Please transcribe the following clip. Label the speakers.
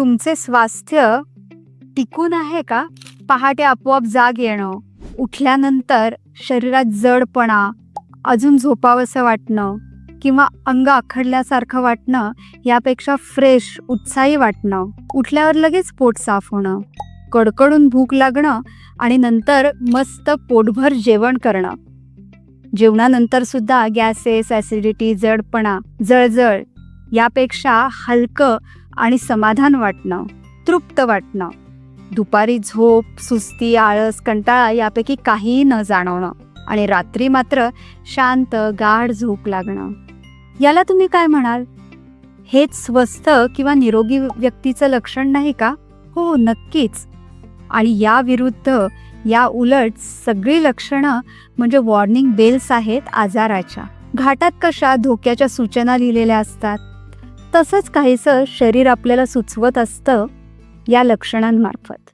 Speaker 1: तुमचे स्वास्थ्य टिकून आहे का? पहाटे आपोआप जाग येणं उठल्यानंतर शरीरात जडपणा अजून झोपावंसं वाटणं किंवा अंग आखडल्यासारखं वाटणं यापेक्षा फ्रेश उत्साही वाटणं. उठल्यावर लगेच पोट साफ होणं कडकडून भूक लागणं आणि नंतर मस्त पोटभर जेवण करणं. जेवणानंतर सुद्धा गॅसेस ॲसिडिटी जडपणा जळजळ यापेक्षा हलकं आणि समाधान वाटणं तृप्त वाटणं दुपारी झोप सुस्ती आळस कंटाळा यापैकी काहीही न जाणवणं आणि रात्री मात्र शांत गाढ झोप लागणं. याला तुम्ही काय म्हणाल? हेच स्वस्थ किंवा निरोगी व्यक्तीचं लक्षण नाही का? हो नक्कीच. आणि या विरुद्ध या उलट सगळी लक्षणं म्हणजे वॉर्निंग बेल्स आहेत आजाराच्या. घाटात कशा धोक्याच्या सूचना लिहिलेल्या असतात? तसंच काहीसं शरीर आपल्याला सुचवत असतं या लक्षणांमार्फत.